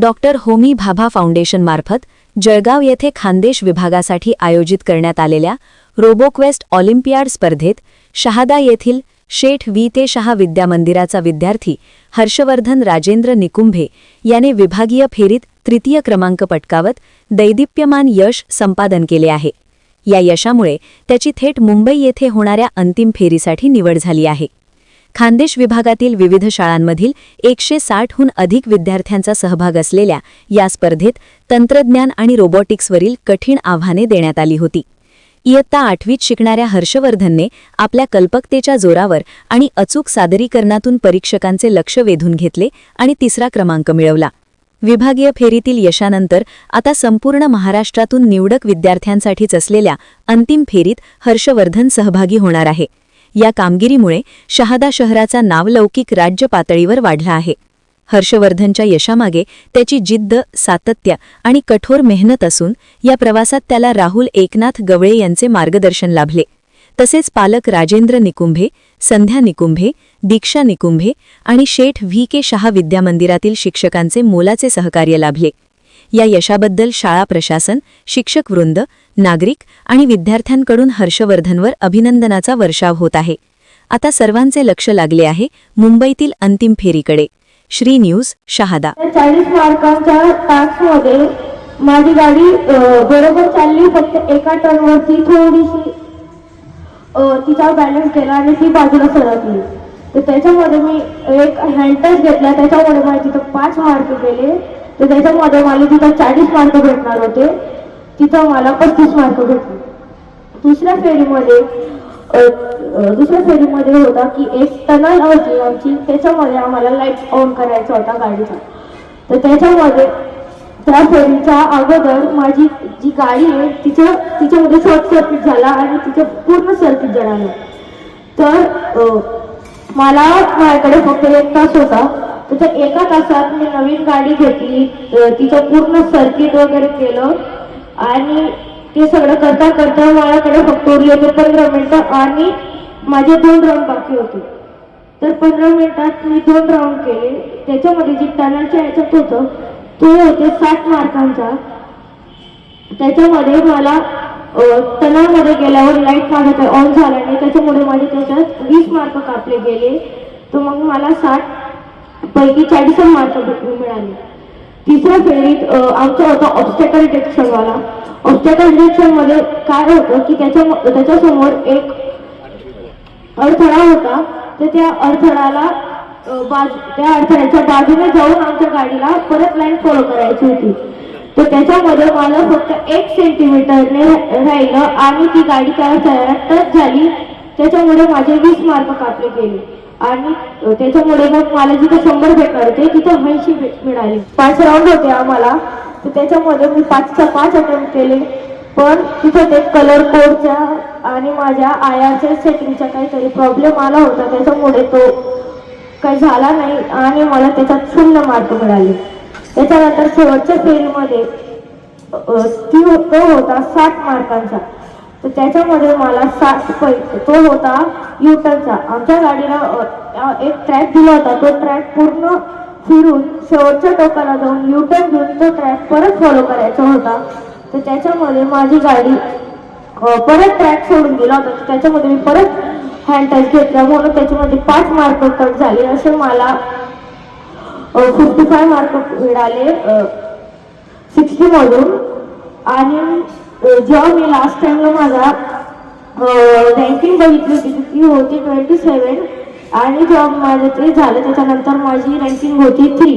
Doctor Homi Bhabha फाउंडेशनमार्फत जळगाव येथे खानदेश विभागासाठी आयोजित करण्यात आलेल्या रोबोक्वेस्ट ऑलिम्पियाड स्पर्धेत शहादा येथील शेठ वी ते. शहा विद्यामंदिराचा विद्यार्थी हर्षवर्धन राजेंद्र निकुंभे याने विभागीय फेरीत तृतीय क्रमांक पटकावत दैदिप्यमान यश संपादन केले आहे. या यशामुळे त्याची थेट मुंबई येथे होणाऱ्या अंतिम फेरीसाठी निवड झाली आहे. खानदेश विभागातील विविध शाळांमधील एकशे साठहून अधिक विद्यार्थ्यांचा सहभाग असलेल्या या स्पर्धेत तंत्रज्ञान आणि रोबोटिक्सवरील कठीण आव्हाने देण्यात आली होती. इयत्ता आठवीत शिकणाऱ्या हर्षवर्धनने आपल्या कल्पकतेच्या जोरावर आणि अचूक सादरीकरणातून परीक्षकांचे लक्ष वेधून घेतले आणि तिसरा क्रमांक मिळवला. विभागीय फेरीतील यशानंतर आता संपूर्ण महाराष्ट्रातून निवडक विद्यार्थ्यांसाठीच असलेल्या अंतिम फेरीत हर्षवर्धन सहभागी होणार आहे. या कामगिरीमुळे शहादा शहराचा नावलौकिक राज्य पातळीवर वाढला आहे. हर्षवर्धनच्या यशामागे त्याची जिद्द सातत्य आणि कठोर मेहनत असून या प्रवासात त्याला राहुल एकनाथ गवळे यांचे मार्गदर्शन लाभले. तसेच पालक राजेंद्र निकुंभे संध्या निकुंभे दीक्षा निकुंभे आणि शेठ व्ही के शहा विद्यामंदिरातील शिक्षकांचे मोलाचे सहकार्य लाभले. या यशाबद्दल शाळा प्रशासन शिक्षक वृंद नागरिक आणि विद्यार्थ्यांकडून हर्षवर्धनवर अभिनंदनाचा वर्षाव होत आहे. आता सर्वांचे लक्ष लागले आहे मुंबईतील अंतिम फेरीकडे. श्री न्यूज शहादा. चाळीस मार्कांच्या टास्कमध्ये माझी गाडी बरोबर चालली फक्त एका टर्नवरती थोडीशी तिचा बॅलन्स गेला आणि ती बाजूला सरकली. तर त्याच्यामध्ये मी एक हँडटच घेतला त्याच्यामुळे मला तिथं पाच मार्क गेले. तर त्याच्यामध्ये मला तिथं चाळीस मार्क भेटणार होते. तिथं मला पस्तीस मार्क भेटले. दुसऱ्या फेरीमध्ये दुसऱ्या फेरीमध्ये होता की एक टनल होती आमची त्याच्यामध्ये आम्हाला लाइट ऑन करायचा होता गाडीचा तर त्याच्यामध्ये त्या फेरीच्या अगोदर माझी जी गाडी आहे तिचं तिच्यामध्ये शॉर्ट सर्किट झाला आणि तिचं पूर्ण सर्किट जळालं. तर मला माझ्याकडे फक्त एक तास होता. तर एका तासात मी नवीन गाडी घेतली. तिचं पूर्ण सर्किट वगैरे केलं. आणि ते सगळं करता करता माझ्याकडे फक्त उरले होते पंधरा मिनटं आणि माझे दोन राऊंड बाकी होते. तर पंधरा मिनिटात मी दोन राऊंड केले. त्याच्यामध्ये जे टनलच्या ह्याच्यात होतं ते होते साठ मार्कांचा. त्याच्यामध्ये मला टनलमध्ये गेल्यावर लाइट माझं ऑन झाला नाही. त्याच्यामुळे माझे त्याच्यात वीस मार्क कापले गेले. तर मग मला साठ पैकी चाळीस मार्क मिळाले. तिसऱ्या फेरीत आमचा होता ऑब्स्टॅकल डिटेक्शनवाला ऑब्स्टॅकल डिटेक्शनमध्ये काय होतं की त्याच्या त्याच्यासमोर एक अडथळा होता. तर त्या अडथळाला बाजू त्या अडथळ्याच्या बाजूने जाऊन आमच्या गाडीला परत लाईन फॉलो करायची होती. तर त्याच्यामध्ये मला फक्त एक सेंटीमीटरने राहिलं आणि ती गाडी त्या अडथळ्याला टच झाली. त्याच्यामुळे माझे वीस मार्क कापले गेले. आणि त्याच्यामुळे मग मला जिथं शंभर भेटणार होते तिथं ऐंशी भेट मिळाले. पाच राऊंड होते आम्हाला. तर त्याच्यामध्ये मी पाचच्या पाच अटेम्प्ट केले. पण तिथं ते कलर कोडच्या आणि माझ्या आयाच्या सेटिंगचा काहीतरी प्रॉब्लेम आला होता. त्याच्यामुळे तो काही झाला नाही आणि मला त्याच्यात शून्य मार्क मिळाले. त्याच्यानंतर शेवटच्या फेरीमध्ये ती तो होता सात मार्कांचा तर त्याच्यामध्ये मला सात पै तो होता युटरचा आमच्या गाडीला एक ट्रॅक दिला होता. तो ट्रॅक पूर्ण फिरून शेवटच्या टोकाला जाऊन युटर्न घेऊन तो ट्रॅक परत फॉलो करायचा होता. तर त्याच्यामध्ये माझी गाडी परत ट्रॅक सोडून दिला होता. त्याच्यामध्ये मी परत हँड टच घेतला म्हणून त्याच्यामध्ये पाच मार्क कट झाले असे मला फिफ्टी फाय मार्क मिळाले सिक्स्टी मधून. आणि जेव्हा मी लास्ट टाइमला माझा रँकिंग बघितली होती ती होती ट्वेंटी सेवन आणि जेव्हा माझं ते झालं त्याच्यानंतर माझी रँकिंग होती थ्री